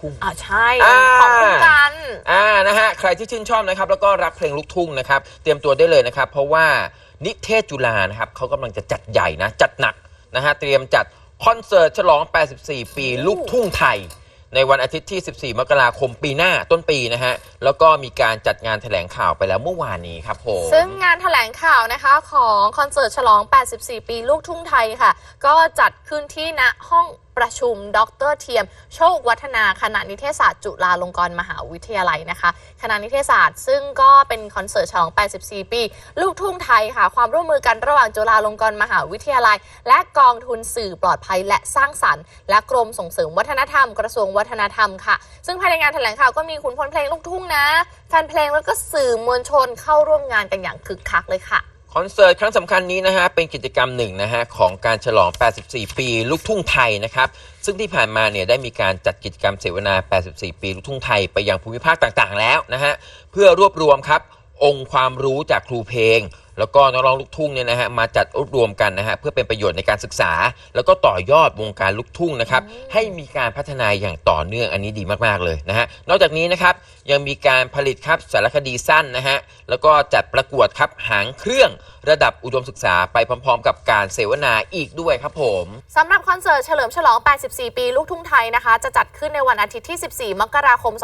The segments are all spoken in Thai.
ทุ่ง อ่าใช่ อ่า ของคู่กัน อ่านะฮะใครที่ชื่นชอบนะครับแล้วก็รักเพลงลูกทุ่งนะครับเตรียมตัวได้เลยนะครับ เพราะว่านิเทศจุฬานะครับเขากำลังจะจัดใหญ่นะ จัดหนักนะฮะเตรียมจัดคอนเสิร์ตฉลอง 84 ปีลูกทุ่งไทย ในวันอาทิตย์ที่ 14 มกราคมปีหน้าต้นปีนะฮะแล้วก็มีการจัดงานแถลงข่าวไปแล้วเมื่อวานนี้ครับผม ซึ่งงานแถลงข่าวนะคะของคอนเสิร์ตฉลอง 84 ปีลูกทุ่งไทยค่ะ ก็จัดขึ้นที่ณห้องประชุม ดรเทียม โชควัฒนาคณะนิเทศศาสตร์จุฬาลงกรณ์มหาวิทยาลัยนะคะคณะนิเทศศาสตร์ ซึ่งก็เป็นคอนเสิร์ตฉลอง 84 ปี ลูกทุ่งไทยค่ะ ความร่วมมือกันระหว่างจุฬาลงกรณ์มหาวิทยาลัย และกองทุนสื่อปลอดภัยและสร้างสรรค์ และกรมส่งเสริมวัฒนธรรม กระทรวงวัฒนธรรมค่ะ ซึ่งภายในงานแถลงข่าวก็มีขุนพลเพลงลูกทุ่งนะแฟนเพลงแล้วก็สื่อมวลชนเข้าร่วมงานกันอย่างคึกคักเลยค่ะ คอนเสิร์ตครั้งสำคัญนี้นะฮะเป็นกิจกรรมหนึ่งนะฮะของการฉลอง 84 ปีลูกทุ่งไทยนะครับซึ่งที่ผ่านมาเนี่ยได้มีการจัดกิจกรรมเสวนา 84 ปีลูกทุ่งไทยไปยังภูมิภาคต่างๆ แล้วนะฮะเพื่อรวบรวมครับองค์ความรู้จากครูเพลงแล้วก็นักร้องลูกทุ่งเนี่ยนะฮะมาจัดรวบรวมกันนะฮะเพื่อเป็นประโยชน์ในการศึกษา แล้วก็ต่อยอดวงการลูกทุ่งนะครับให้มีการพัฒนาอย่างต่อเนื่องอันนี้ดีมากๆเลยนะฮะนอกจากนี้นะครับยังมีการผลิตครับสารคดีสั้นนะฮะแล้วก็จัดประกวดครับหางเครื่องระดับอุดมศึกษาไปพร้อม ๆ กับการเสวนาอีกด้วยครับผมสำหรับคอนเสิร์ตเฉลิมฉลอง 84 ปีลูกทุ่งไทยนะคะ จะจัดขึ้นในวันอาทิตย์ที่ 14 มกราคม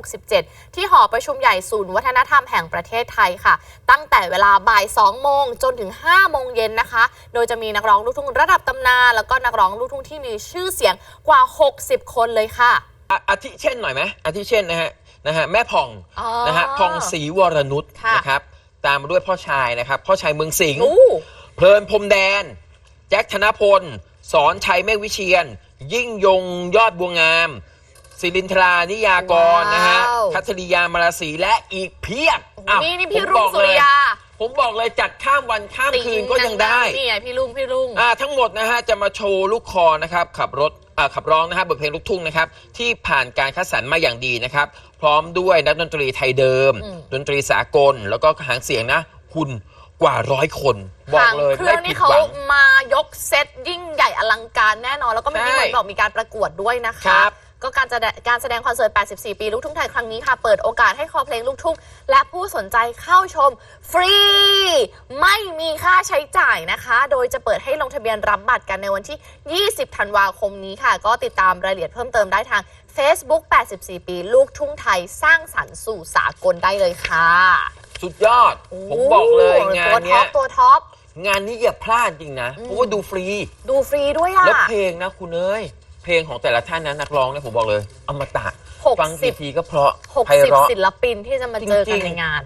2567 ที่หอประชุมใหญ่ศูนย์วัฒนธรรมแห่งประเทศไทยค่ะ ตั้งแต่เวลาบ่าย 2 โมงจนถึง 5 โมงเย็นนะคะ โดยจะมีนักร้องลูกทุ่งระดับตำนานแล้วก็นักร้องลูกทุ่งที่มีชื่อเสียงกว่า 60 คนเลยค่ะ อะอาทิเช่นหน่อยไหมอาทิเช่นนะฮะนะฮะแม่ผ่องอ๋อนะฮะผ่องศรีวรนุชค่ะ นะครับตามมาด้วยพ่อชายนะครับพ่อชายเมืองสิงห์ อู้ เพลินพรมแดน แจ็คธนพล สอนชัยเมฆวิเชียน ยิ่งยงยอดบัวงาม ศิรินทรานิยากรนะฮะว้าวคัทริยามาราศีและอีกเพียบอ้าวนี่นี่พี่ผมรุ่บงอกสุเลริยา ผมบอกเลยจัดข้ามวันข้ามคืนก็ยังได้ นี่ไงพี่ลุงพี่ลุงอ่าทั้งหมดนะฮะจะมาโชว์ลูกคอนะครับขับรถอ่าขับร้องนะฮะบทเพลงลูกทุ่งนะครับที่ผ่านการคัดสรรมาอย่างดีนะครับ พร้อมด้วยนักดนตรีไทยเดิมอืมดนตรีสากล แล้วก็หางเสียงนะ คุณกว่าร้อยคน บอกเลยเครื่ไม่องผินี่ดเขาหวัง มายกเซตยิ่งใหญ่อลังการแน่นอน แล้วก็เมื่อกี้ใช่เหมือนบอกมีการประกวดด้วยนะครัคะบ ก็การแสดงการแสดงคอนเสิร์ต 84 ปีลูกทุ่งไทยครั้งนี้ค่ะ เปิดโอกาสให้คอเพลงลูกทุ่ง และผู้สนใจเข้าชมฟรี ไม่มีค่าใช้จ่ายนะคะ โดยจะเปิดให้ลงทะเบียนรับบัตรกันในวันที่ 20 ธันวาคมนี้ค่ะ ก็ติดตามรายละเอียดเพิ่มเติมได้ทาง Facebook 84 ปี ลูกทุ่งไทยสร้างสรรค์สู่สากลได้เลยค่ะ สุดยอด ผมบอกเลยงานตัวท็เนี้อยปตัวท็อป งานนี้อย่าพลาดจริงนะ เพราะว่าดูฟรี ดูฟรีด้วยอะแล้วเพลงนะคุณเอ้ย เพลงของแต่ละท่านนะนักร้องเนี่ยผมบอกเลยอมตะ หกฟังสิกี่บทีก็เพราะหกไพสิบเราะ ศิลปินที่จะมาเจอจริกันงๆ ในงาน